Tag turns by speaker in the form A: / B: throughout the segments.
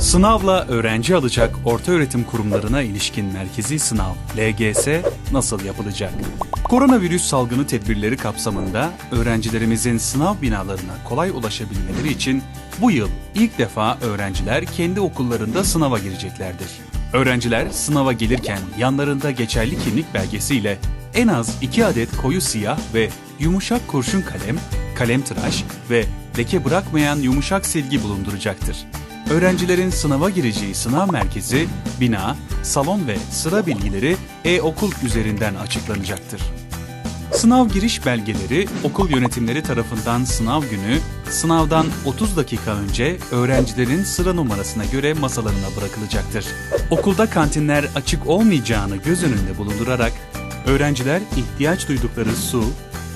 A: Sınavla öğrenci alacak ortaöğretim kurumlarına ilişkin merkezi sınav LGS nasıl yapılacak? Koronavirüs salgını tedbirleri kapsamında öğrencilerimizin sınav binalarına kolay ulaşabilmeleri için bu yıl ilk defa öğrenciler kendi okullarında sınava gireceklerdir. Öğrenciler sınava gelirken yanlarında geçerli kimlik belgesiyle en az 2 adet koyu siyah ve yumuşak kurşun kalem, kalem tıraş ve leke bırakmayan yumuşak silgi bulunduracaktır. Öğrencilerin sınava gireceği sınav merkezi, bina, salon ve sıra bilgileri e-okul üzerinden açıklanacaktır. Sınav giriş belgeleri okul yönetimleri tarafından sınav günü, sınavdan 30 dakika önce öğrencilerin sıra numarasına göre masalarına bırakılacaktır. Okulda kantinler açık olmayacağını göz önünde bulundurarak öğrenciler ihtiyaç duydukları su,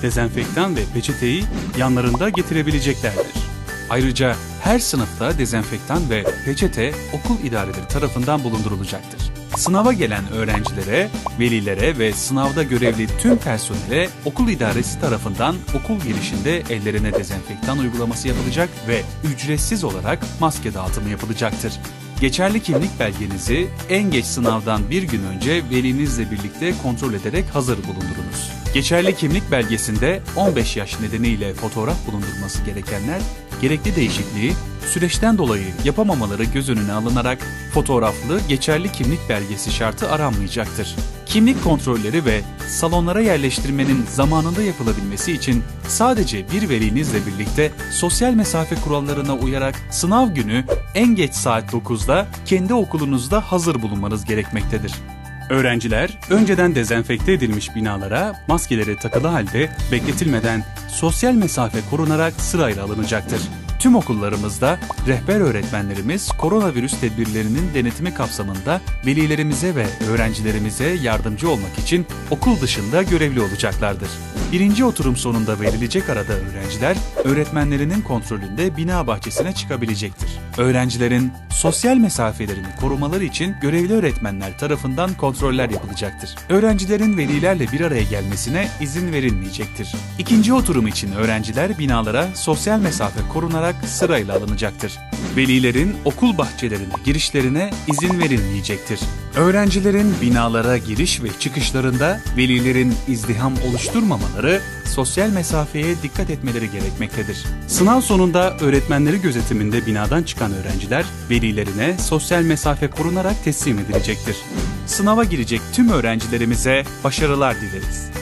A: dezenfektan ve peçeteyi yanlarında getirebileceklerdir. Ayrıca her sınıfta dezenfektan ve peçete okul idareleri tarafından bulundurulacaktır. Sınava gelen öğrencilere, velilere ve sınavda görevli tüm personele okul idaresi tarafından okul girişinde ellerine dezenfektan uygulaması yapılacak ve ücretsiz olarak maske dağıtımı yapılacaktır. Geçerli kimlik belgenizi en geç sınavdan bir gün önce velinizle birlikte kontrol ederek hazır bulundurunuz. Geçerli kimlik belgesinde 15 yaş nedeniyle fotoğraf bulundurması gerekenler gerekli değişikliği süreçten dolayı yapamamaları göz önüne alınarak fotoğraflı geçerli kimlik belgesi şartı aranmayacaktır. Kimlik kontrolleri ve salonlara yerleştirmenin zamanında yapılabilmesi için sadece bir velinizle birlikte sosyal mesafe kurallarına uyarak sınav günü en geç saat 9'da kendi okulunuzda hazır bulunmanız gerekmektedir. Öğrenciler önceden dezenfekte edilmiş binalara maskeleri takılı halde bekletilmeden sosyal mesafe korunarak sırayla alınacaktır. Tüm okullarımızda rehber öğretmenlerimiz koronavirüs tedbirlerinin denetimi kapsamında velilerimize ve öğrencilerimize yardımcı olmak için okul dışında görevli olacaklardır. Birinci oturum sonunda verilecek arada öğrenciler öğretmenlerinin kontrolünde bina bahçesine çıkabilecektir. Öğrencilerin sosyal mesafelerini korumaları için görevli öğretmenler tarafından kontroller yapılacaktır. Öğrencilerin velilerle bir araya gelmesine izin verilmeyecektir. İkinci oturum için öğrenciler binalara sosyal mesafe korunarak sırayla alınacaktır. Velilerin okul bahçelerine girişlerine izin verilmeyecektir. Öğrencilerin binalara giriş ve çıkışlarında velilerin izdiham oluşturmamaları, sosyal mesafeye dikkat etmeleri gerekmektedir. Sınav sonunda öğretmenleri gözetiminde binadan çıkan öğrenciler velilerine sosyal mesafe korunarak teslim edilecektir. Sınava girecek tüm öğrencilerimize başarılar dileriz.